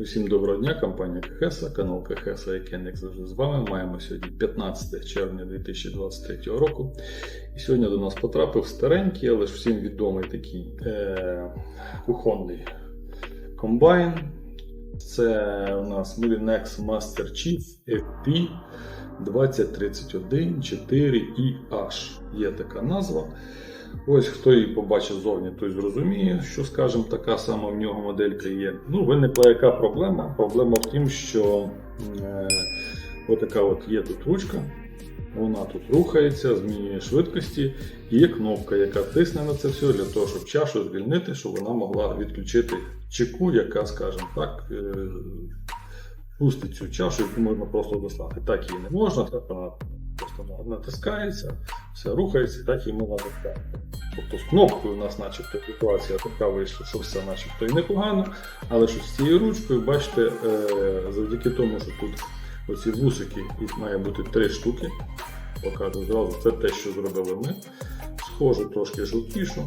Усім доброго дня, компанія КХС, канал КХС, який як завжди з вами. Маємо сьогодні 15 червня 2023 року. І сьогодні до нас потрапив старенький, але ж всім відомий такий е- кухонний комбайн. Це у нас Mulinex Master Chief FP 2031 4EH. Є така назва. Ось хто її побачив зовні, той зрозуміє, що, скажімо, така сама в нього моделька є. Ну, виникла яка проблема? Проблема в тім, що е, отака от є тут ручка, вона тут рухається, змінює швидкості, і є кнопка, яка тисне на це все для того, щоб чашу звільнити, щоб вона могла відключити чеку, яка, скажімо так, е, пустить цю чашу, яку можна просто достати. Так її не можна, так вона просто натискається, все рухається, так її можна достати. Тобто з кнопкою у нас начебто ситуація така вийшла, що все начебто і непогано, але що з цією ручкою, бачите, е, завдяки тому, що тут оці вусики, їх має бути три штуки. Покажу зразу, це те, що зробили ми. Схожу трошки жовтішу.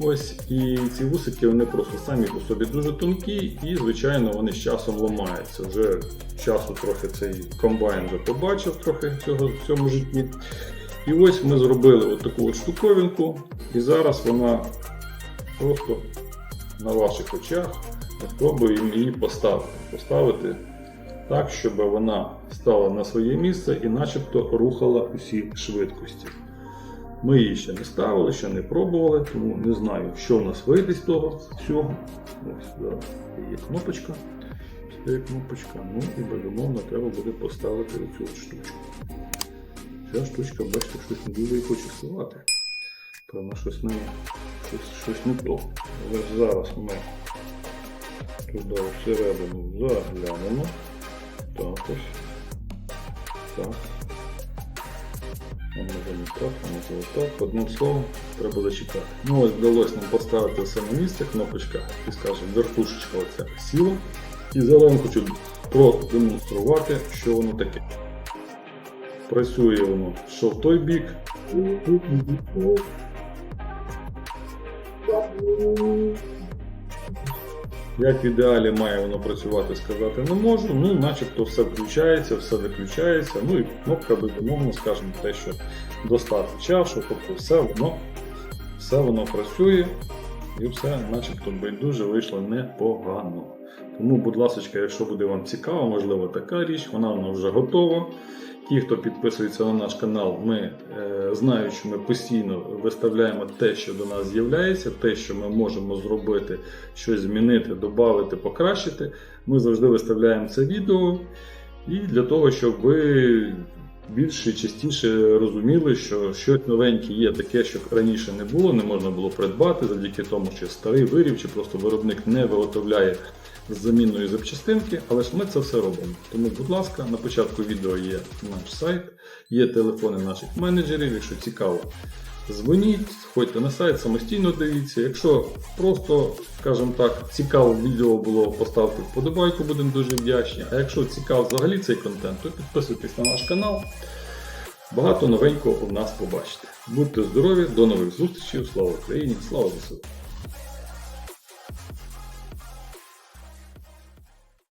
Ось, і ці вусики вони просто самі по собі дуже тонкі, і, звичайно, вони з часом ламаються. Вже часу трохи цей комбайн вже побачив трохи цього в цьому житті. І ось ми зробили от таку от штуковинку, і зараз вона просто на ваших очах спробуємо її поставити. Поставити так, щоб вона стала на своє місце і начебто рухала усі швидкості. Ми її ще не ставили, ще не пробували, тому не знаю, що в нас вийде з того всього. Ось зараз є кнопочка. Є кнопочка. Ну і безумовно треба буде поставити оцю штучку. Ця штучка, бачите, щось не дуже і хоче ставати. Певно, щось не, щось, щось не то. Але зараз ми туди всередину заглянемо. Так ось. Так. Одним словом, треба зачекати. Ну ось вдалося нам поставити все на місце, кнопочка, і скажімо, верхушечка оця сіла. І зараз я хочу продемонструвати, що воно таке. Працює воно що в той бік. Як в ідеалі має воно працювати, сказати не можу. Ну, начебто все включається, все виключається. Ну і кнопка безумовно, скажімо, те, що достати чашу, тобто все воно, все воно працює і все, начебто, байдуже вийшло непогано. Тому, будь ласка, якщо буде вам цікаво, можливо, така річ, вона вона вже готова. Ті, хто підписується на наш канал, ми е, знають, що ми постійно виставляємо те, що до нас з'являється, те, що ми можемо зробити, щось змінити, додати, покращити. Ми завжди виставляємо це відео. І для того, щоб ви більше і частіше розуміли, що щось новеньке є таке, що раніше не було, не можна було придбати, завдяки тому, що старий вирів чи просто виробник не виготовляє з заміною запчастинки, але ж ми це все робимо. Тому, будь ласка, на початку відео є наш сайт, є телефони наших менеджерів. Якщо цікаво, дзвоніть, ходьте на сайт, самостійно дивіться. Якщо просто, скажімо так, цікаво відео було, поставте вподобайку, будемо дуже вдячні. А якщо цікав взагалі цей контент, то підписуйтесь на наш канал. Багато новенького у нас побачите. Будьте здорові, до нових зустрічей, слава Україні, слава ЗСУ!